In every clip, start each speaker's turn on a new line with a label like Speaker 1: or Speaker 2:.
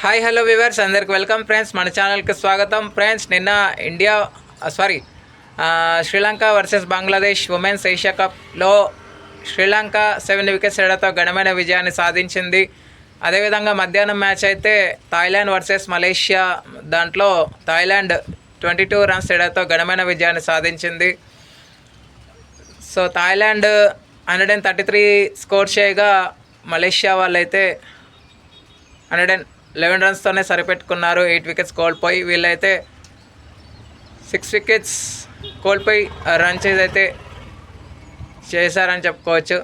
Speaker 1: Hi hello viewers అందరికి welcome friends మన ఛానల్కి స్వాగతం. ఫ్రెండ్స్ నిన్న India sorry Sri Lanka versus Bangladesh women's Asia కప్లో శ్రీలంక సెవెన్ వికెట్స్ తేడాతో ఘనమైన విజయాన్ని సాధించింది. అదేవిధంగా మధ్యాహ్నం మ్యాచ్ అయితే థాయిలాండ్ వర్సెస్ మలేషియా దాంట్లో థాయిలాండ్ ట్వంటీ టూ రన్స్ తేడాతో ఘనమైన విజయాన్ని సాధించింది. So Thailand hundred and thirty three score చేయగా మలేషియా వాళ్ళైతే హండ్రెడ్ అండ్ లెవెన్ రన్స్తోనే సరిపెట్టుకున్నారు. ఎయిట్ వికెట్స్ కోల్పోయి వీళ్ళైతే సిక్స్ వికెట్స్ కోల్పోయి రన్ చేసి అయితే చేశారని చెప్పుకోవచ్చు.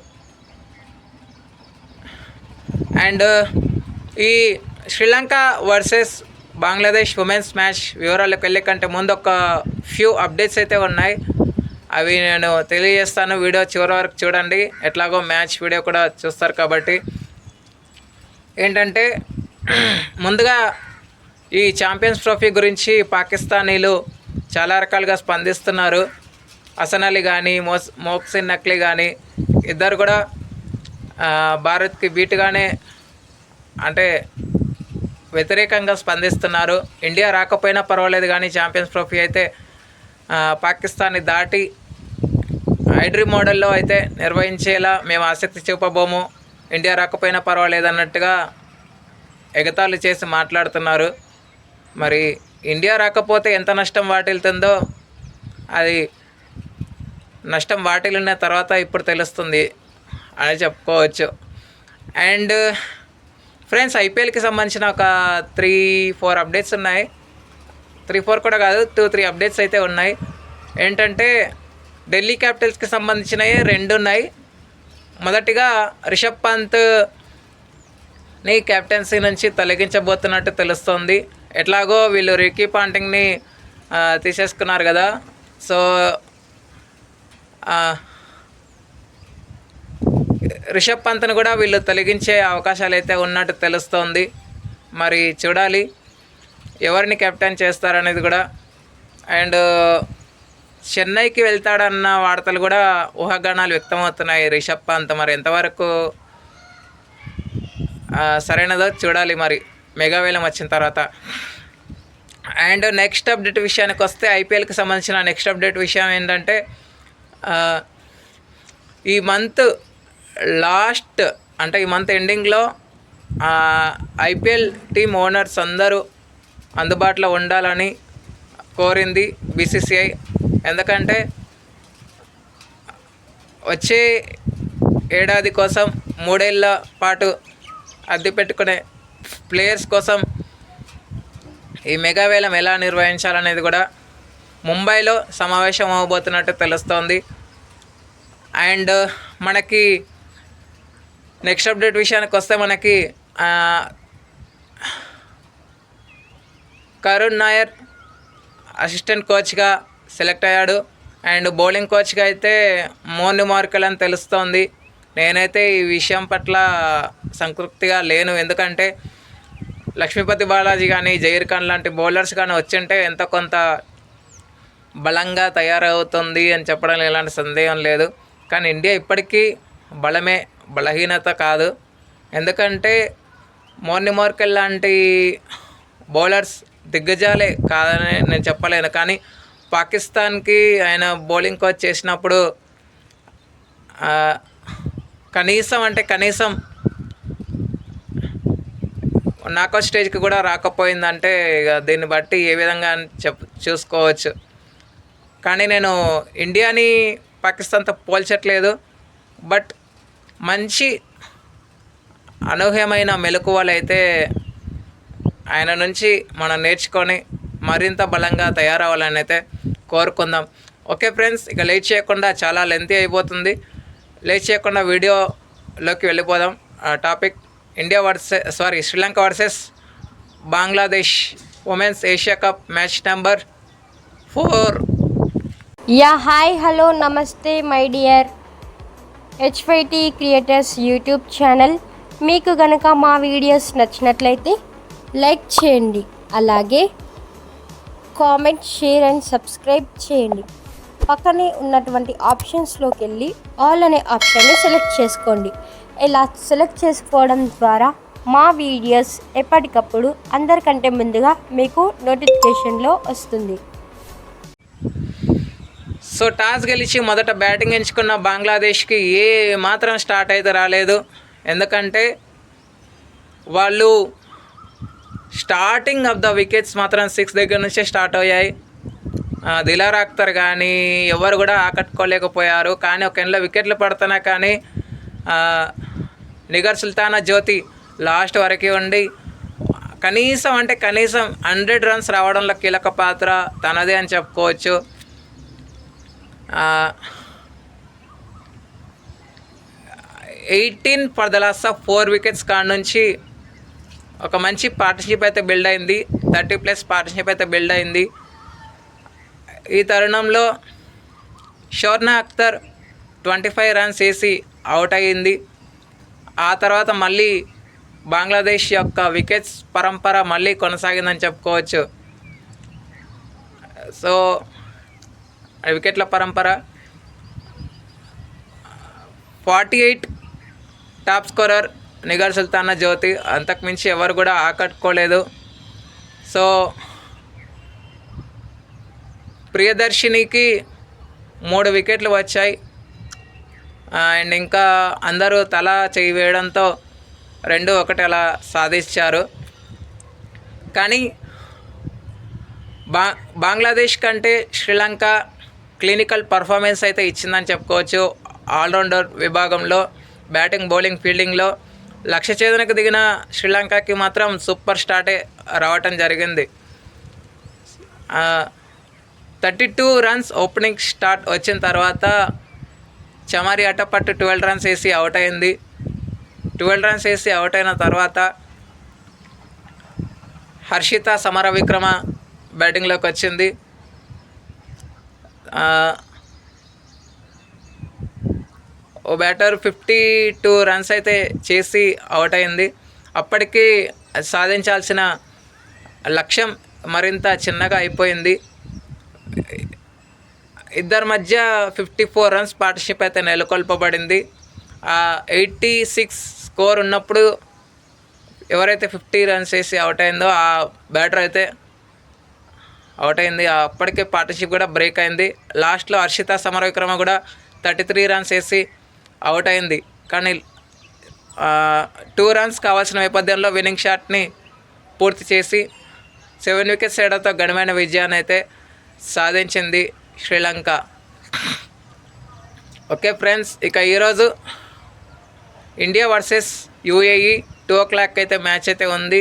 Speaker 1: అండ్ ఈ Sri Lanka versus Bangladesh women's match వివరాలకు వెళ్ళే కంటే ముందు ఒక ఫ్యూ అప్డేట్స్ అయితే ఉన్నాయి. అవి నేను తెలియజేస్తాను. వీడియో చివరి వరకు చూడండి. ఎట్లాగో మ్యాచ్ వీడియో కూడా చూస్తారు కాబట్టి. ఏంటంటే ముందుగా ఈ ఛాంపియన్స్ ట్రోఫీ గురించి పాకిస్తానీలు చాలా రకాలుగా స్పందిస్తున్నారు. హసన్ అలీ కానీ మోస్ మోక్సిన్ నక్లీ కానీ ఇద్దరు కూడా భారత్కి బీటుగానే అంటే వ్యతిరేకంగా స్పందిస్తున్నారు. ఇండియా రాకపోయినా పర్వాలేదు కానీ ఛాంపియన్స్ ట్రోఫీ అయితే పాకిస్తాన్ని దాటి హైడ్రీ మోడల్లో అయితే నిర్వహించేలా మేము ఆసక్తి చూపబోము. ఇండియా రాకపోయినా పర్వాలేదు అన్నట్టుగా ఎగతాళి చేసి మాట్లాడుతున్నారు. మరి ఇండియా రాకపోతే ఎంత నష్టం వాటిల్తుందో అది నష్టం వాటిల్లిన తర్వాత ఇప్పుడు తెలుస్తుంది. అని చెప్పుకోవచ్చు. అండ్ ఫ్రెండ్స్ ఐపీఎల్కి సంబంధించిన ఒక త్రీ ఫోర్ అప్డేట్స్ ఉన్నాయి. త్రీ ఫోర్ కూడా కాదు టూ త్రీ అప్డేట్స్ అయితే ఉన్నాయి. ఏంటంటే ఢిల్లీ క్యాపిటల్స్కి సంబంధించినవి రెండు ఉన్నాయి. మొదటిగా రిషబ్ పంత్ ని కెప్టెన్సీ నుంచి తొలగించబోతున్నట్టు తెలుస్తోంది. ఎట్లాగో వీళ్ళు రికీ పాంటింగ్ని తీసేసుకున్నారు కదా. సో రిషబ్ పంత్ను కూడా వీళ్ళు తొలగించే అవకాశాలు అయితే ఉన్నట్టు తెలుస్తోంది. మరి చూడాలి ఎవరిని కెప్టెన్ చేస్తారనేది కూడా. అండ్ చెన్నైకి వెళ్తాడన్న వార్తలు కూడా ఊహాగానాలు వ్యక్తమవుతున్నాయి రిషబ్ పంత్. మరి ఎంతవరకు సరైనదో చూడాలి మరి. మెగా వేలం వచ్చిన తర్వాత. అండ్ నెక్స్ట్ అప్డేట్ విషయానికి వస్తే ఐపీఎల్కి సంబంధించిన నెక్స్ట్ అప్డేట్ విషయం ఏంటంటే ఈ మంత్ లాస్ట్ అంటే ఈ మంత్ ఎండింగ్లో ఐపీఎల్ టీమ్ ఓనర్స్ అందరూ అందుబాటులో ఉండాలని కోరింది బీసీసీఐ. ఎందుకంటే వచ్చే ఏడాది కోసం మూడేళ్ళ పాటు అద్దె పెట్టుకునే ప్లేయర్స్ కోసం ఈ మెగా వేలం ఎలా నిర్వహించాలనేది కూడా ముంబైలో సమావేశం అవ్వబోతున్నట్టు తెలుస్తోంది. అండ్ మనకి నెక్స్ట్ అప్డేట్ విషయానికి వస్తే మనకి కరుణ్ నాయర్ అసిస్టెంట్ కోచ్గా సెలెక్ట్ అయ్యాడు. అండ్ బౌలింగ్ కోచ్గా అయితే మోని మార్కెల్ అని తెలుస్తోంది. నేనైతే ఈ విషయం పట్ల సంతృప్తిగా లేను. ఎందుకంటే లక్ష్మీపతి బాలాజీ కానీ జహీర్ ఖాన్ లాంటి బౌలర్స్ కానీ వచ్చింటే ఎంతో కొంత బలంగా తయారవుతుంది అని చెప్పడం ఎలాంటి సందేహం లేదు. కానీ ఇండియా ఇప్పటికీ బలమే బలహీనత కాదు. ఎందుకంటే మోర్ని మార్కెల్ లాంటి బౌలర్స్ దిగ్గజాలే కాదని నేను చెప్పలేను. కానీ పాకిస్తాన్కి ఆయన బౌలింగ్ కోచ్ చేసినప్పుడు కనీసం అంటే కనీసం నాకౌట్ స్టేజ్కి కూడా రాకపోయిందంటే ఇక దీన్ని బట్టి ఏ విధంగా అని చెప్ చూసుకోవచ్చు. కానీ నేను ఇండియాని పాకిస్తాన్తో పోల్చట్లేదు. బట్ మంచి అనూహ్యమైన మెలకువలు అయితే ఆయన నుంచి మనం నేర్చుకొని మరింత బలంగా తయారవ్వాలని అయితే కోరుకుందాం. ఓకే ఫ్రెండ్స్ ఇక లేట్ చేయకుండా చాలా లెంతీ అయిపోతుంది. లేట్ చేయకుండా వీడియోలోకి వెళ్ళిపోదాం. ఆ topic India versus sorry Sri Lanka versus Bangladesh women's Asia cup match number four
Speaker 2: yeah hi hello నమస్తే my dear HYT creators YouTube channel మీకు గనక మా వీడియోస్ నచ్చినట్లయితే లైక్ చేయండి. అలాగే కామెంట్ షేర్ అండ్ సబ్స్క్రైబ్ చేయండి. పక్కనే ఉన్నటువంటి ఆప్షన్స్లోకి వెళ్ళి ఆల్ అనే ఆప్షన్ని సెలెక్ట్ చేసుకోండి. ఇలా సెలెక్ట్ చేసుకోవడం ద్వారా మా వీడియోస్ ఎప్పటికప్పుడు అందరికంటే ముందుగా మీకు నోటిఫికేషన్లో వస్తుంది.
Speaker 1: సో టాస్ గెలిచి మొదట బ్యాటింగ్ ఎంచుకున్న బంగ్లాదేశ్కి ఏ మాత్రం స్టార్ట్ అయితే రాలేదు. ఎందుకంటే వాళ్ళు స్టార్టింగ్ ఆఫ్ ద వికెట్స్ మాత్రం సిక్స్ దగ్గర నుంచే స్టార్ట్ అయ్యాయి. దిలార్ అఖ్తర్ కానీ ఎవరు కూడా ఆకట్టుకోలేకపోయారు. కానీ ఒక ఎన్నో వికెట్లు పడుతున్నా కానీ నిగర్ సుల్తానా జ్యోతి లాస్ట్ వరకు ఉండి కనీసం అంటే కనీసం హండ్రెడ్ రన్స్ రావడంలో కీలక పాత్ర తనదే అని చెప్పుకోవచ్చు. Eighteen for the last of four wickets కాడ నుంచి ఒక మంచి పార్ట్నర్షిప్ అయితే బిల్డ్ అయింది. థర్టీ ప్లస్ పార్ట్నర్షిప్ అయితే బిల్డ్ అయింది. ఈ తరుణంలో Shorna Akhter twenty five runs వేసి అవుట్ అయ్యింది ఆ తర్వాత మళ్ళీ బంగ్లాదేశ్ యొక్క వికెట్స్ పరంపర మళ్ళీ కొనసాగిందని చెప్పుకోవచ్చు. సో వికెట్ల పరంపర. Forty eight top scorer Nigar Sultana Jyoti అంతకుమించి ఎవరు కూడా ఆకట్టుకోలేదు. సో ప్రియదర్శినికి మూడు వికెట్లు వచ్చాయి. అండ్ ఇంకా అందరూ తల చేయి వేయడంతో రెండు ఒకటి అలా సాధించారు. కానీ బా బంగ్లాదేశ్ కంటే శ్రీలంక క్లినికల్ పర్ఫార్మెన్స్ అయితే ఇచ్చిందని చెప్పుకోవచ్చు. ఆల్రౌండర్ విభాగంలో బ్యాటింగ్ బౌలింగ్ ఫీల్డింగ్లో లక్ష్య ఛేదనకు దిగిన శ్రీలంకకి మాత్రం సూపర్ స్టార్టే రావటం జరిగింది. Thirty two runs opening start వచ్చిన తర్వాత చమారి అట్టపట్టు ట్వెల్వ్ రన్స్ వేసి అవుట్ అయింది. ట్వెల్వ్ రన్స్ వేసి అవుట్ అయిన తర్వాత హర్షిత సమర విక్రమ బ్యాటింగ్లోకి వచ్చింది. ఓ బ్యాటర్ ఫిఫ్టీ టూ రన్స్ అయితే చేసి అవుట్ అయింది. అప్పటికి సాధించాల్సిన లక్ష్యం మరింత చిన్నగా అయిపోయింది. ఇద్దరి మధ్య ఫిఫ్టీ ఫోర్ రన్స్ పార్ట్నర్షిప్ అయితే నెలకొల్పబడింది. ఎయిటీ సిక్స్ స్కోర్ ఉన్నప్పుడు ఎవరైతే ఫిఫ్టీ రన్స్ వేసి అవుట్ అయిందో ఆ బ్యాటర్ అయితే అవుట్ అయింది. అప్పటికే పార్ట్నర్షిప్ కూడా బ్రేక్ అయింది. లాస్ట్లో హర్షిత సమర విక్రమ కూడా థర్టీ త్రీ రన్స్ వేసి అవుట్ అయింది. కానీ టూ రన్స్ కావాల్సిన నేపథ్యంలో విన్నింగ్ షాట్ని పూర్తి చేసి సెవెన్ వికెట్స్ తేడాతో ఘనమైన విజయాన్ని అయితే సాధించింది. శ్రీలంక. ఓకే ఫ్రెండ్స్ ఇక ఈరోజు India versus UAE two o'clock అయితే మ్యాచ్ అయితే ఉంది.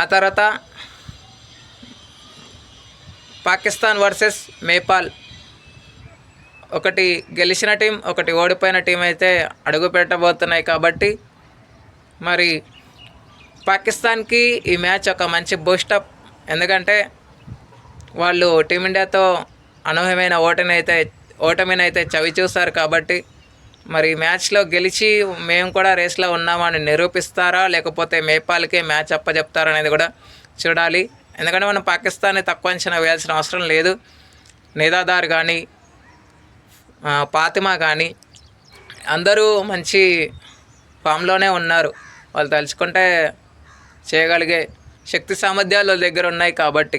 Speaker 1: ఆ తర్వాత పాకిస్తాన్ వర్సెస్ నేపాల్. ఒకటి గెలిచిన టీం ఒకటి ఓడిపోయిన టీం అయితే అడుగు పెట్టబోతున్నాయి కాబట్టి మరి పాకిస్తాన్కి ఈ మ్యాచ్ ఒక మంచి బూస్టప్ ఎందుకంటే వాళ్ళు టీమిండియాతో అనూహ్యమైన ఓటమి అయితే చవి చూస్తారు కాబట్టి మరి మ్యాచ్లో గెలిచి మేము కూడా రేస్లో ఉన్నామని నిరూపిస్తారా? లేకపోతే నేపాల్కే మ్యాచ్ అప్పచెప్తారా అనేది కూడా చూడాలి. ఎందుకంటే మనం పాకిస్తాన్ని తక్కువ అంచనా వేయాల్సిన అవసరం లేదు. నిదాదార్ కానీ పాతిమా ఫాతిమా కానీ అందరూ మంచి ఫామ్లోనే ఉన్నారు. వాళ్ళు తలుచుకుంటే చేయగలిగే శక్తి సామర్థ్యాలు దగ్గర ఉన్నాయి కాబట్టి.